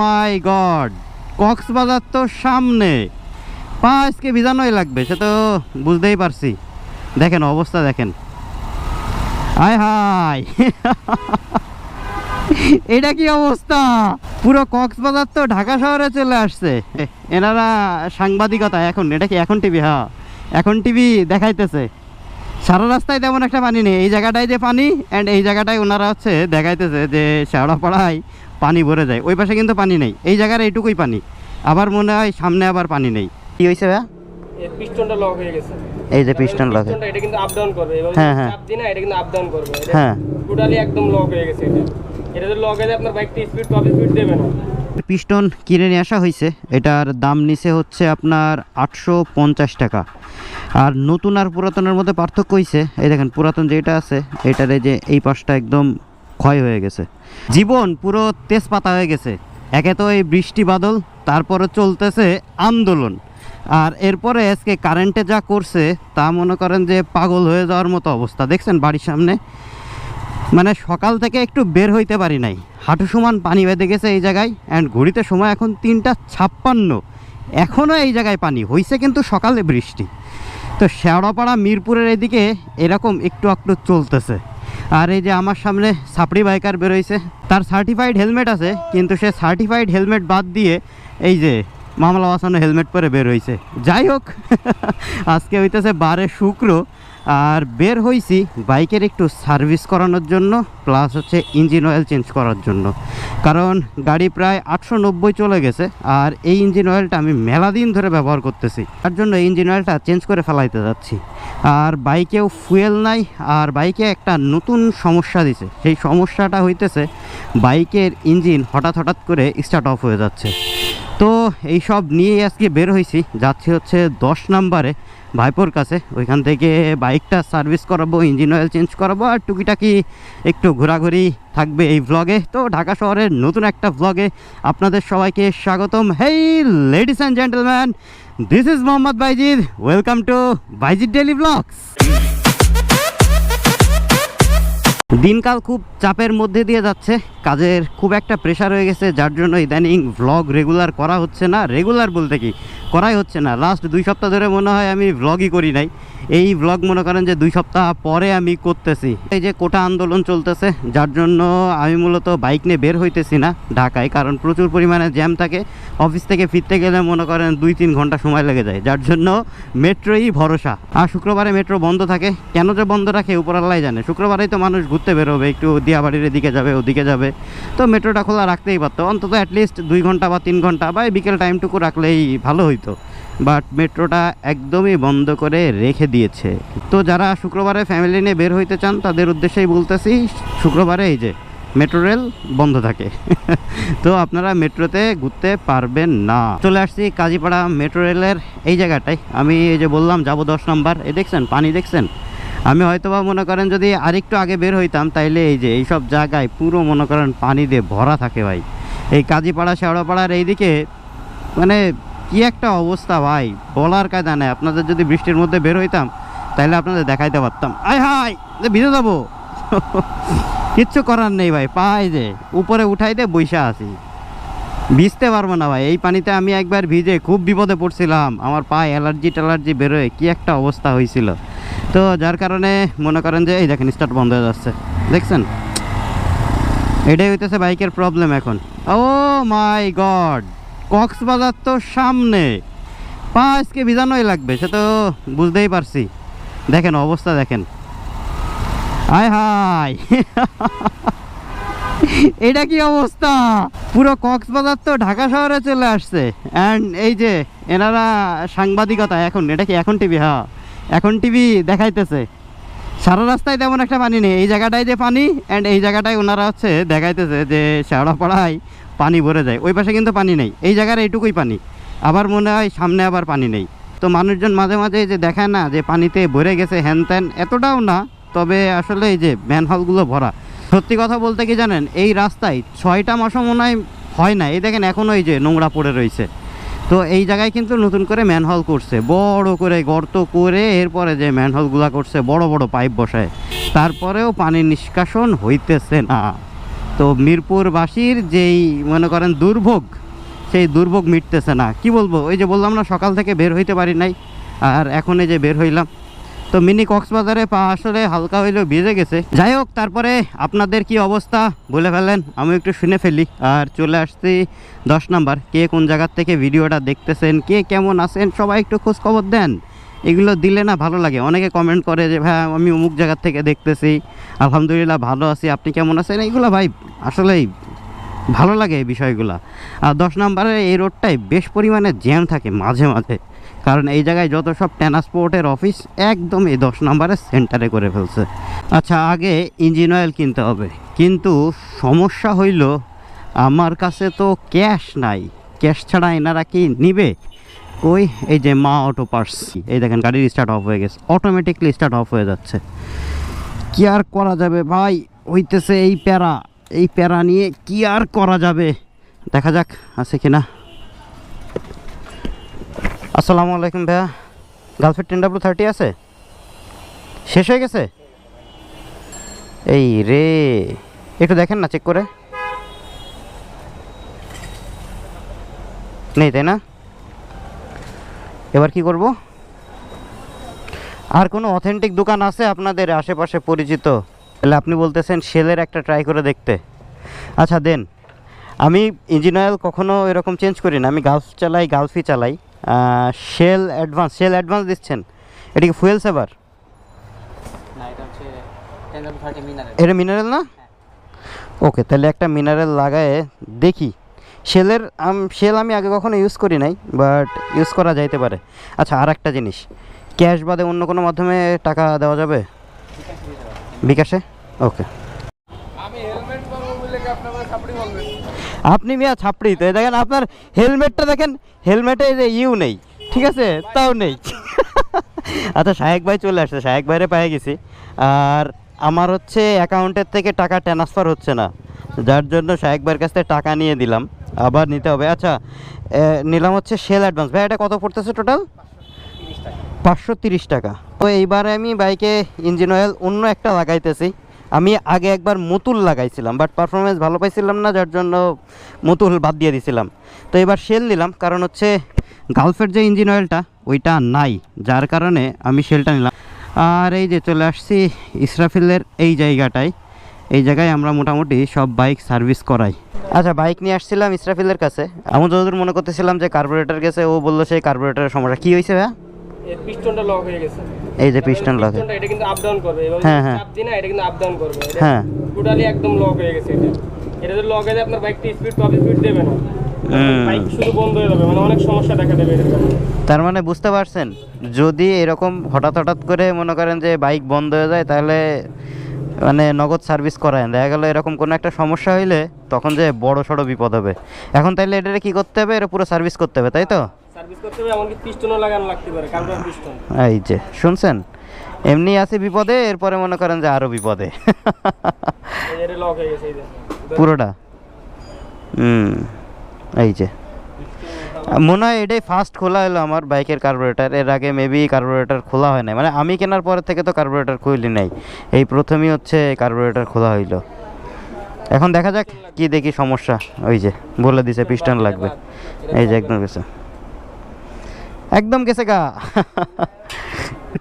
মাই god, Cox's Bazar তো সামনে। পা আজকে ভিজানোই লাগবে, সে তো বুঝতেই পারছি। দেখেন অবস্থা, দেখেন। হায় হায়। এটা কি অবস্থা? পুরো কক্সবাজার তো ঢাকা শহরে চলে আসছে। এনারা সাংবাদিকতা, এখন, এটা কি এখন টিভি? হ্যাঁ এখন টিভি দেখাইতেছে। সারা রাস্তায় তেমন একটা পানি নেই। এই জায়গাটায় যে পানি অ্যান্ড এই জায়গাটায় ওনারা হচ্ছে দেখাইতেছে যে, শেওড়াপাড়ায় পানি ভরে যায়। ওই পাশে কিন্তু পানি নেই। এই জায়গার এইটুকুই পানি। আবার মনে হয় সামনে আবার পানি নেই। কি হয়েছে ভাইয়া? পিস্টনটা লক হয়ে গেছে। এই যে পিস্টন লক এটা কিন্তু আপ ডাউন করবে। হ্যাঁ, হ্যাঁ। চাপ দিই এটা কিন্তু আপ ডাউন করবে। হ্যাঁ। টোটালি একদম লক হয়ে গেছে এটা। এটা যদি লক হয়ে যায় আপনার বাইকটা স্পিড টপ স্পিড দেবে না। পিস্টন কিনে নিয়ে আসা হয়েছে এটার দাম নিচে হচ্ছে আপনার আটশো পঞ্চাশ টাকা। আর নতুন আর পুরাতনের মধ্যে পার্থক্য হয়েছে এই দেখেন পুরাতন যেটা আছে এটার এই যে এই পাশটা একদম ক্ষয় হয়ে গেছে। জীবন পুরো তেজপাতা হয়ে গেছে। একে তো এই বৃষ্টি বাদল, তারপরে চলতেছে আন্দোলন। আর এরপরে আজকে কারেন্টে যা করছে, তা মনে করেন যে পাগল হয়ে যাওয়ার মতো অবস্থা। দেখছেন বাড়ির সামনে? মানে সকাল থেকে একটু বের হইতে পারি নাই। হাঁটু সমান পানি বেঁধে গেছে এই জায়গায় অ্যান্ড ঘড়িতে সময় এখন তিনটা ছাপ্পান্ন। এখনও এই জায়গায় পানি। হয়েছে কিন্তু সকালে বৃষ্টি। তো শেওড়াপাড়া মিরপুরের এদিকে এরকম একটু একটু চলতেছে। আর এই যে আমার সামনে সাপড়ি বাইকার বেরোইছে। তার সার্টিফাইড হেলমেট আছে, কিন্তু সে সার্টিফাইড হেলমেট বাদ দিয়ে এই যে মামলা বাসানো হেলমেট পরে বের হয়েছে যাই হোক, আজকে হইতেছে বারে শুক্র, আর বের হইছি বাইকের একটু সার্ভিস করানোর জন্য প্লাস হচ্ছে ইঞ্জিন অয়েল চেঞ্জ করার জন্য। কারণ গাড়ি প্রায় আটশো নব্বই চলে গেছে, আর এই ইঞ্জিন অয়েলটা আমি মেলা দিন ধরে ব্যবহার করতেছি। তার জন্য ইঞ্জিন অয়েলটা চেঞ্জ করে ফেলাইতে যাচ্ছি। আর বাইকেও ফুয়েল নাই, আর বাইকে একটা নতুন সমস্যা দিছে। সেই সমস্যাটা হইতেছে বাইকের ইঞ্জিন হঠাৎ হঠাৎ করে স্টার্ট অফ হয়ে যাচ্ছে। তো এই সব নিয়ে আজকে বের হয়েছি যাচ্ছে হচ্ছে দশ নাম্বারে। ভাইপোর কাছে। ওইখান থেকে বাইকটা সার্ভিস করাবো, ইঞ্জিন অয়েল চেঞ্জ করাবো, আর টুকিটাকি একটু ঘোরাঘুরি থাকবে এই ব্লগে তো ঢাকা শহরের নতুন একটা ব্লগে আপনাদের সবাইকে স্বাগতম। Hey ladies and gentleman this is Mohammad Baijid. Welcome to Baijid daily blogs দিনকাল খুব চাপের মধ্যে দিয়ে যাচ্ছে। কাজের খুব একটা প্রেশার হয়ে গেছে, যার জন্য ইদানিং ভ্লগ রেগুলার করা হচ্ছে না। রেগুলার বলতে কি? করাই হচ্ছে না। লাস্ট দুই সপ্তাহ ধরে মনে হয় আমি ভ্লগই করি নাই। এই ভ্লগ মনে করেন যে দুই সপ্তাহ পরে আমি করতেছি। এই যে কোটা আন্দোলন চলতেছে, যার জন্য আমি মূলত বাইক নিয়ে বের হইতেছি না ঢাকায়। কারণ প্রচুর পরিমাণে জ্যাম থাকে। অফিস থেকে ফিরতে গেলে মনে করেন দুই তিন ঘণ্টা সময় লেগে যায়। যার জন্য মেট্রোই ভরসা। আর শুক্রবারে মেট্রো বন্ধ থাকে। কেন যে বন্ধ রাখে উপরাল্লাই জানে। শুক্রবারেই তো মানুষ ঘুরতে বেরোবে, একটু দিয়াবাড়ির এদিকে যাবে, ওদিকে যাবে। তো মেট্রোটা খোলা রাখতেই পারতো। অন্তত অ্যাটলিস্ট দুই ঘণ্টা বা তিন ঘণ্টা বা বিকেল টাইমটুকু রাখলেই ভালো হইতো। বাট মেট্রোটা একদমই বন্ধ করে রেখে দিয়েছে। তো যারা শুক্রবারে ফ্যামিলি নিয়ে বের হইতে চান, তাদের উদ্দেশ্যেই বলতেছি, শুক্রবারে এই যে মেট্রো রেল বন্ধ থাকে। তো আপনারা মেট্রোতে ঘুরতে পারবেন না। চলে আসছি কাজীপাড়া মেট্রো রেলের এই জায়গাটায়। আমি এই যে বললাম, যাব দশ নম্বর। এই দেখছেন? পানি দেখছেন? আমি হয়তো বা মনে করেন যদি আরেকটু আগে বের হইতাম, তাইলে এই যে এইসব জায়গায় পুরো মনে করেন পানি দিয়ে ভরা থাকে ভাই। এই কাজীপাড়া, শেওড়াপাড়ার এইদিকে মানে কি একটা অবস্থা ভাই, বলার কায়দা নেই। আপনাদের যদি বৃষ্টির মধ্যে বের হইতাম তাহলে আপনাদের দেখাইতে পারতাম। আয় হাই ভিজে যাব। কিচ্ছু করার নেই ভাই পাই যে, উপরে উঠাই দে বৈশা আছি। ভিজতে পারব না ভাই, এই পানিতে আমি একবার ভিজে খুব বিপদে পড়ছিলাম। আমার পায়ে অ্যালার্জি ট্যালার্জি বেরোয় কি একটা অবস্থা হয়েছিল তো যার কারণে মনে করেন যে, এই দেখেন স্টার্ট বন্ধ হয়ে যাচ্ছে। দেখছেন? এটাই হইতেছে বাইকের প্রবলেম এখন। ও মাই গড কক্সবাজার তো সামনে। পা আজকে ভিজানোই লাগবে, সে তো বুঝতেই পারছি। দেখেন, অবস্থা দেখেন। আয় হাই এটা কি অবস্থা? পুরো কক্সবাজার তো ঢাকা শহরে চলে আসছে। অ্যান্ড এই যে, এনারা সাংবাদিকতা এখন, এটা কি এখন টিভি হ্যাঁ। এখন টিভি দেখাইতেছে। সারা রাস্তায় তেমন একটা পানি নেই। এই জায়গাটায় যে পানি অ্যান্ড এই জায়গাটায় ওনারা হচ্ছে দেখাইতেছে যে শেওড়াপাড়ায় পানি ভরে যায়। ওই পাশে কিন্তু পানি নেই। এই জায়গার এইটুকুই পানি। আবার মনে হয় সামনে আবার পানি নেই। তো মানুষজন মাঝে মাঝে যে দেখায় না যে পানিতে ভরে গেছে হ্যান ত্যান, এতটাও না। তবে আসলে এই যে ম্যানহলগুলো ভরা। সত্যি কথা বলতে কি জানেন, এই রাস্তায় ছয়টা মাসও মনে হয় হয় না। এই দেখেন এখনও এই যে নোংরা পড়ে রয়েছে। তো এই জায়গায় কিন্তু নতুন করে ম্যানহল করছে। বড় করে গর্ত করে এরপরে যে ম্যানহলগুলা করছে, বড় বড় পাইপ বসায়। তারপরেও পানি নিষ্কাশন হইতেছে না। তো মিরপুরবাসীর যেই মনে করেন দুর্ভোগ, সেই দুর্ভোগ মিটতেছে না। কি বলব? ওই যে বললাম না, সকাল থেকে বের হইতে পারি নাই। আর এখন এই যে বের হইলাম তো মিনি কক্সবাজারে পা আসলে হালকা হইলেও ভিজে গেছে। যাই হোক তারপরে আপনাদের কি অবস্থা? বলে ফেলেন, আমি একটু শুনে ফেলি। আর চলে আসছি দশ নাম্বার। কে কোন জায়গার থেকে ভিডিওটা দেখতেছেন, কে কেমন আছেন, সবাই একটু খোঁজ খবর দেন। এগুলো দিলে না ভালো লাগে। অনেকে কমেন্ট করে যে, ভাই, আমি অমুক জায়গার থেকে দেখতেছি। আলহামদুলিল্লাহ ভালো আছি। আপনি কেমন আছেন? এইগুলো ভাই, আসলেই ভালো লাগে এই বিষয়গুলো। আর দশ নম্বরের এই রোডটায় বেশ পরিমাণে জ্যাম থাকে মাঝে মাঝে। কারণ এই জায়গায় যত সব ট্রান্সপোর্টের অফিস একদম এই দশ নম্বরের সেন্টারে করে ফেলছে। আচ্ছা আগে ইঞ্জিন অয়েল কিনতে হবে। কিন্তু সমস্যা হইল, আমার কাছে তো ক্যাশ নাই। ক্যাশ ছাড়া এনারা কি নিবে? ওই, এই যে মা অটো পার্স এই দেখেন গাড়ির স্টার্ট অফ হয়ে গেছে। অটোমেটিকলি স্টার্ট অফ হয়ে যাচ্ছে। কি আর করা যাবে ভাই? হইতেছে এই প্যারা। এই প্যারা নিয়ে কি আর করা যাবে? দেখা যাক, আছে কিনা। আসসালামু আলাইকুম ভাইয়া। গার্লফ্রেন্ড টেন ডাব্লু থার্টি আছে? শেষ হয়ে গেছে? এই রে, একটু দেখেন না চেক করে। নেই, তাই না? এবার কি করব? আর কোনো অথেন্টিক দোকান আছে আপনাদের আশেপাশে পরিচিত? তাহলে আপনি বলতেছেন শেলের একটা ট্রাই করে দেখতে। আচ্ছা দেন। আমি ইঞ্জিন অয়েল কখনও এরকম চেঞ্জ করি না। আমি গালফ চালাই গালফি চালাই। শেল অ্যাডভান্স শেল অ্যাডভান্স দিচ্ছেন। এটা কি ফুয়েল সেভার? এটা মিনারেল। না? ওকে তাহলে একটা মিনারেল লাগায়ে দেখি। শেলের শেল আমি আগে কখনো ইউজ করি নাই বাট ইউজ করা যাইতে পারে। আচ্ছা আর একটা জিনিস। ক্যাশ বাদে অন্য কোনো মাধ্যমে টাকা দেওয়া যাবে। বিকাশে? ওকে আমি হেলমেট পাবো বলে কি আপনি আমার কাপড়ি বলবেন আপনি মিয়া ছাপড়ি, তো দেখেন আপনার হেলমেটটা দেখেন, হেলমেটে যে ইউ নেই, ঠিক আছে? তাও নেই। আচ্ছা শাহেক ভাই চলে আসছে শাহেক ভাইরে পেয়ে গেছি। আর আমার হচ্ছে অ্যাকাউন্টের থেকে টাকা ট্রান্সফার হচ্ছে না, যার জন্য শাহেক ভাইয়ের কাছ থেকে টাকা নিয়ে দিলাম আবার নিতে হবে। আচ্ছা নিলাম হচ্ছে সেল অ্যাডভান্স ভাই, এটা কত পড়তেছে টোটাল পাঁচশো টাকা। তো এইবারে আমি বাইকে ইঞ্জিন অয়েল অন্য একটা লাগাইতেছি। আমি আগে একবার মুতুল লাগাইছিলাম বাট পারফরমেন্স ভালো পাইছিলাম না, যার জন্য মুতুল বাদ দিয়ে দিছিলাম। তো এবার শেল নিলাম, কারণ হচ্ছে গালফের যে ইঞ্জিন অয়েলটা ওইটা নাই, যার কারণে আমি শেলটা নিলাম। আর এই যে চলে আসছি ইসরাফিলের এই জায়গাটায়, এই জায়গায় আমরা মোটামুটি সব বাইক সার্ভিস করাই। আচ্ছা বাইক নিয়ে আসছিলাম ইসরাফিলের কাছে। আমি যতদূর মনে করতেছিলাম যে কার্বোরেটর গেছে, ও বলল সেই কার্বোরেটরের সমস্যা। কী হয়েছে ভাইয়া? পিস্টনটা লক হয়ে গেছে। এই যে পিস্টন পিস্টনটা এটা কিন্তু আপ ডাউন করবে হ্যাঁ, হ্যাঁ। চাপ এটা কিন্তু আপ ডাউন করবে। হ্যাঁ। টোটালি একদম লক হয়ে গেছে এটা। এটা যদি লক হয়ে যায় আপনার বাইকটা স্পিড টপ স্পিড দেবে না। বাইক শুধু বন্ধ হয়ে যাবে মানে অনেক সমস্যা দেখা দেবে এটার কারণে তার মানে বুঝতে পারছেন? যদি এরকম হঠাৎ হঠাৎ করে মনে করেন যে বাইক বন্ধ হয়ে যায় তাহলে মানে নগদ সার্ভিস করায়। দেখা গেলো এরকম কোনো একটা সমস্যা হইলে তখন যে বড় সড়ো বিপদ হবে। এখন তাইলে এটারে কি করতে হবে? এটা পুরো সার্ভিস করতে হবে তাই তো? সার্ভিস করতে হবে এমনকি পিস্টনও লাগানো লাগতে পারে কার্বন পিস্টন। এই যে শুনছেন? এমনি আছে বিপদে এরপরে মনে করেন যে আরও বিপদে। লক হয়ে গেছে পুরোটা? হুম এই যে। মনে হয় এটাই ফার্স্ট খোলা হলো আমার বাইকের কার্বোরেটার এর আগে মেবি কার্বোরেটার খোলা হয় নাই। মানে আমি কেনার পরে থেকে তো কার্বোরেটার খুলি নাই। এই প্রথমেই হচ্ছে কার্বোরেটার খোলা হইল। এখন দেখা যাক কি দেখি সমস্যা। ওই যে বলে দিছে পিস্টন লাগবে। এই যে একদম গেছে। একদম গেছে গা।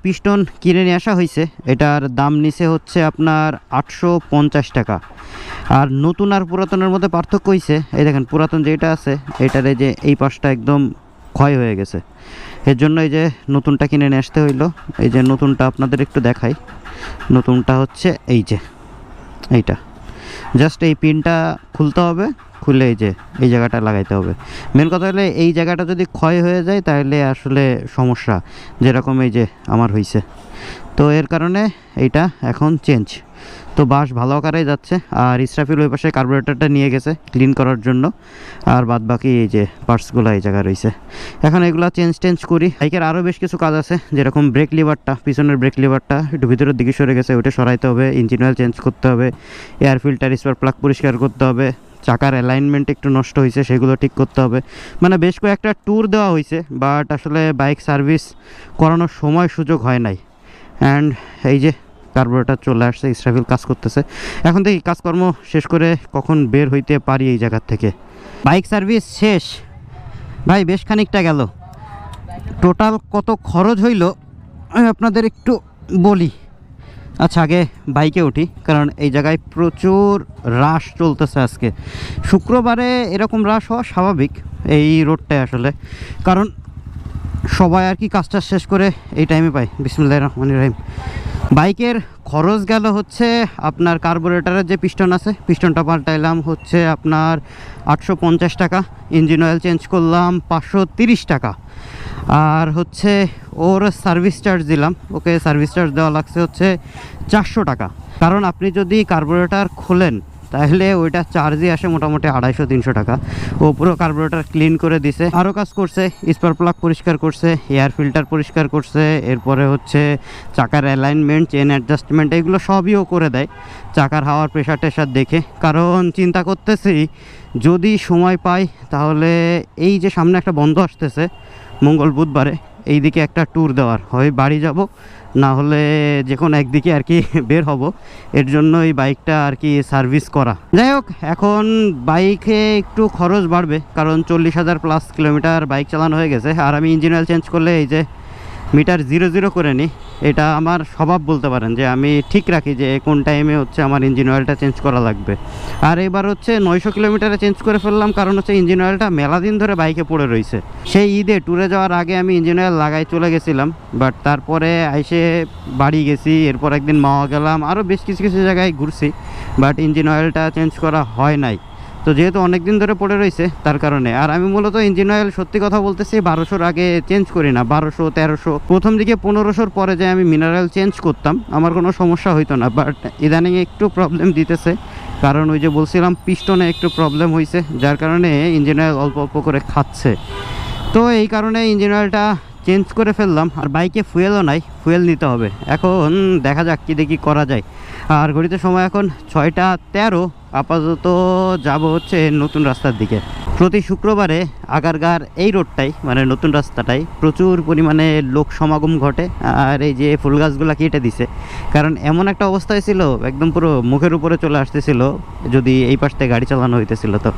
পিস্টন কিনে নিয়ে আসা হয়েছে এটার দাম নিচে হচ্ছে আপনার আটশো পঞ্চাশ টাকা। আর নতুন আর পুরাতনের মধ্যে পার্থক্য হয়েছে এই দেখেন, পুরাতন যেটা আছে, এটার এই যে এই পাশটা একদম ক্ষয় হয়ে গেছে। এর জন্য এই যে নতুনটা কিনে নিয়ে আসতে হইল। এই যে নতুনটা আপনাদের একটু দেখাই। নতুনটা হচ্ছে এই যে, এইটা। জাস্ট এই পিনটা খুলতে হবে। খুলে এই যে, এই জায়গাটা লাগাইতে হবে। মেন কথা হলে এই জায়গাটা যদি ক্ষয় হয়ে যায়, তাহলে আসলে সমস্যা, যেরকম এই যে আমার হয়েছে তো এর কারণে এইটা এখন চেঞ্জ তো বাস ভালো আকারেই যাচ্ছে, আর ইসরাফিল ওই পাশে কার্বোরেটরটা নিয়ে গেছে ক্লিন করার জন্য, আর বাদ বাকি এই যে পার্টসগুলো এই জায়গায় রয়েছে এখন এগুলো চেঞ্জ টেঞ্জ করি। বাইকের আরও বেশ কিছু কাজ আছে, যেরকম ব্রেক লিভারটা পিছনের ব্রেক লিভারটা একটু ভিতরের দিকে সরে গেছে, ওটা সরাইতে হবে ইঞ্জিন অয়েল চেঞ্জ করতে হবে এয়ার ফিল্টার স্পার প্লাগ পরিষ্কার করতে হবে। চাকার অ্যালাইনমেন্ট একটু নষ্ট হয়েছে, সেগুলো ঠিক করতে হবে। মানে বেশ কয়েকটা ট্যুর দেওয়া হয়েছে বাট আসলে বাইক সার্ভিস করানোর সময় সুযোগ হয় নাই। অ্যান্ড এই যে কার্বোরেটার চলে আসছে ইসরাফিল কাজ করতেছে। এখন দেখি কাজকর্ম শেষ করে কখন বের হইতে পারি এই জায়গার থেকে। বাইক সার্ভিস শেষ। ভাই, বেশ খানিকটা গেল। টোটাল কত খরচ হইল, আমি আপনাদের একটু বলি। আচ্ছা আগে বাইকে উঠি, কারণ এই জায়গায় প্রচুর রাশ চলতেছে আজকে। শুক্রবারে এরকম রাশ হওয়া স্বাভাবিক এই রোডটায় আসলে। কারণ সবাই আর কি কাজটা শেষ করে এই টাইমে পাই বিসমুল্লাহ রহমান রহিম। বাইকের খরচ গেল হচ্ছে আপনার কার্বোরেটারের যে পিস্টন আছে পিস্টনটা পাল্টাইলাম হচ্ছে আপনার আটশো পঞ্চাশ টাকা। ইঞ্জিন অয়েল চেঞ্জ করলাম পাঁচশো টাকা। আর হচ্ছে ওর সার্ভিস চার্জ দিলাম। ওকে সার্ভিস চার্জ দেওয়া লাগছে হচ্ছে চারশো টাকা। কারণ আপনি যদি কার্বোরেটার খোলেন, তাহলে ওইটা চার্জই আসে মোটামুটি আড়াইশো, তিনশো টাকা। ও পুরো কার্বোরেটার ক্লিন করে দিছে। আরও কাজ করছে স্পার প্লাগ পরিষ্কার করছে এয়ার ফিল্টার পরিষ্কার করছে, এরপরে হচ্ছে চাকার অ্যালাইনমেন্ট চেন অ্যাডজাস্টমেন্ট এগুলো সবই ও করে দেয়। চাকার হাওয়ার প্রেশার টেশার দেখে। কারণ চিন্তা করতেছি, যদি সময় পাই, তাহলে এই যে সামনে একটা বন্ধ আসতেছে মঙ্গল বুধবারে এই দিকে একটা ট্যুর দেওয়ার। হয় বাড়ি যাব, না হলে যে কোনো একদিকে আর কি বের হব। এর জন্য এই বাইকটা আর কি সার্ভিস করা। যাই হোক, এখন বাইকে একটু খরচ বাড়বে, কারণ চল্লিশ হাজার প্লাস কিলোমিটার বাইক চালানো হয়ে গেছে। আর আমি ইঞ্জিন অয়েল চেঞ্জ করলে এই যে মিটার জিরো জিরো করে নিই এটা আমার স্বভাব বলতে পারেন যে আমি ঠিক রাখি যে কোন টাইমে হচ্ছে আমার ইঞ্জিন অয়েলটা চেঞ্জ করা লাগবে। আর এবার হচ্ছে নয়শো কিলোমিটারে চেঞ্জ করে ফেললাম, কারণ হচ্ছে ইঞ্জিন অয়েলটা মেলা দিন ধরে বাইকে পড়ে রয়েছে সেই ঈদে ট্যুরে যাওয়ার আগে আমি ইঞ্জিন অয়েল লাগাই চলে গেছিলাম বাট তারপরে এসে বাড়ি গেছি, এরপর একদিন মাওয়া গেলাম আরও বেশ কিছু কিছু জায়গায় ঘুরছি বাট ইঞ্জিন অয়েলটা চেঞ্জ করা হয় নাই। তো যেহেতু অনেক দিন ধরে পড়ে রয়েছে, তার কারণে। আর আমি মূলত ইঞ্জিন অয়েল সত্যি কথা বলতেছি, বারোশোর আগে চেঞ্জ করি না, বারোশো, তেরোশো, প্রথম দিকে পনেরোশোর পরে যে আমি মিনারেল চেঞ্জ করতাম, আমার কোনো সমস্যা হইতো না। বাট ইদানিং একটু প্রবলেম দিতেছে, কারণ ওই যে বলছিলাম, পিস্টনে একটু প্রবলেম হয়েছে যার কারণে ইঞ্জিন অয়েল অল্প অল্প করে খাচ্ছে। তো এই কারণে ইঞ্জিন অয়েলটা চেঞ্জ করে ফেললাম, আর বাইকে ফুয়েলও নাই ফুয়েল নিতে হবে। এখন দেখা যাক কী দেখি করা যায়। আর ঘড়িতে সময় এখন ছয়টা তেরো আপাতত যাব হচ্ছে নতুন রাস্তার দিকে। প্রতি শুক্রবারে আগারগার এই রোডটাই মানে নতুন রাস্তাটাই প্রচুর পরিমাণে লোক সমাগম ঘটে, আর এই যে ফুল গাছগুলা কেটে দিছে। কারণ এমন একটা অবস্থা হয়েছিল একদম পুরো মুখের উপরে চলে আসতেছিল, যদি এই পাশ থেকে গাড়ি চালানো হইতেছিল তো।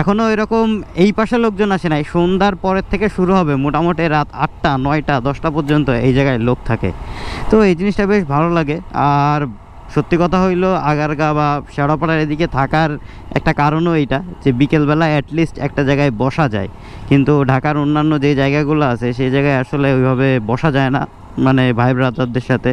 এখনও এরকম এই পাশে লোকজন আসে নাই, সন্ধ্যার পরের থেকে শুরু হবে মোটামুটি রাত আটটা, নয়টা, দশটা পর্যন্ত এই জায়গায় লোক থাকে। তো এই জিনিসটা বেশ ভালো লাগে, আর সত্যি কথা হইল, আগারগা বা শেড়াপাড়ার এদিকে থাকার একটা কারণও এইটা যে বিকেলবেলা অ্যাটলিস্ট একটা জায়গায় বসা যায়। কিন্তু ঢাকার অন্যান্য যে জায়গাগুলো আছে, সেই জায়গায় আসলে ওইভাবে বসা যায় না মানে ভাই ব্রাদারদের সাথে।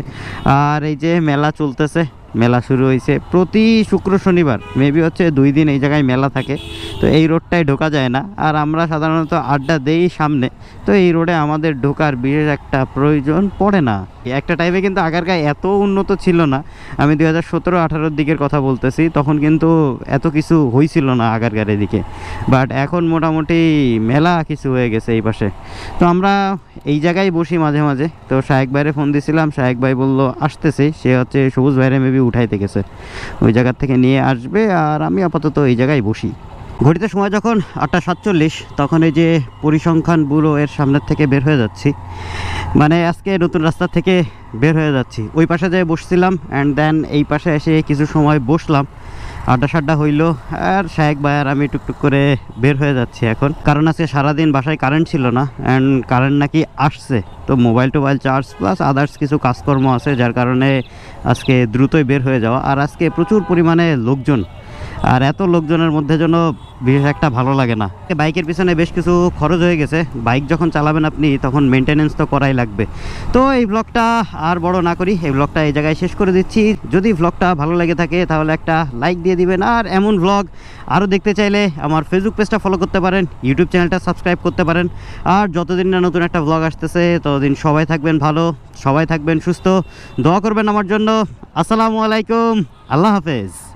আর এই যে মেলা চলতেছে, মেলা শুরু হয়েছে প্রতি শুক্র শনিবার মেবি হচ্ছে দুই দিন এই জায়গায় মেলা থাকে। তো এই রোডটায় ঢোকা যায় না, আর আমরা সাধারণত আড্ডা দেই সামনে। তো এই রোডে আমাদের ঢোকার বিশেষ একটা প্রয়োজন পড়ে না। একটা টাইমে কিন্তু আগারগাঁ এত উন্নত ছিল না। আমি দুই হাজার সতেরো আঠারোর দিকের কথা বলতেছি, তখন কিন্তু এত কিছু হয়েছিল না আগারগাঁর এদিকে। বাট এখন মোটামুটি মেলা কিছু হয়ে গেছে এই পাশে। তো আমরা এই জায়গায় বসি মাঝে মাঝে। তো শাহেক ভাইরে ফোন দিছিলাম শাহেক ভাই বলল, আসতেছে। সে হচ্ছে সবুজ ভাইরে মেবি উঠাইতে গেছে। ওই জায়গার থেকে নিয়ে আসবে আর আমি আপাতত এই জায়গায় বসি। ঘড়িতে সময় যখন আটটা সাতচল্লিশ, তখন এই যে পরিসংখ্যান ব্যুরো এর সামনের থেকে বের হয়ে যাচ্ছি। মানে আজকে নতুন রাস্তা থেকে বের হয়ে যাচ্ছি। ওই পাশে যেয়ে বসছিলাম অ্যান্ড দেন এই পাশে এসে কিছু সময় বসলাম। আড্ডা সাড্ডা হইল আর শাহেক ভাই আর আমি টুকটুক করে বের হয়ে যাচ্ছি এখন। কারণ আজকে সারাদিন বাসায় কারেন্ট ছিল না অ্যান্ড কারেন্ট নাকি আসছে। তো মোবাইল টোবাইল চার্জ প্লাস আদার্স কিছু কাজকর্ম আছে, যার কারণে আজকে দ্রুতই বের হয়ে যাওয়া। আর আজকে প্রচুর পরিমাণে লোকজন আর এত লোকজনের মধ্যে যেন বিশেষ একটা ভালো লাগে না। বাইকের পিছনে বেশ কিছু খরচ হয়ে গেছে। বাইক যখন চালাবেন আপনি, তখন মেনটেনেন্স তো করাই লাগবে। তো এই ব্লগটা আর বড় না করি, এই ব্লগটা এই জায়গায় শেষ করে দিচ্ছি। যদি ব্লগটা ভালো লেগে থাকে, তাহলে একটা লাইক দিয়ে দিবেন। আর এমন ব্লগ আরও দেখতে চাইলে আমার ফেসবুক পেজটা ফলো করতে পারেন ইউটিউব চ্যানেলটা সাবস্ক্রাইব করতে পারেন। আর যতদিন না নতুন একটা ব্লগ আসতেছে, ততদিন সবাই থাকবেন ভালো, সবাই থাকবেন সুস্থ। দোয়া করবেন আমার জন্য। আসসালামু আলাইকুম। আল্লাহ হাফেজ।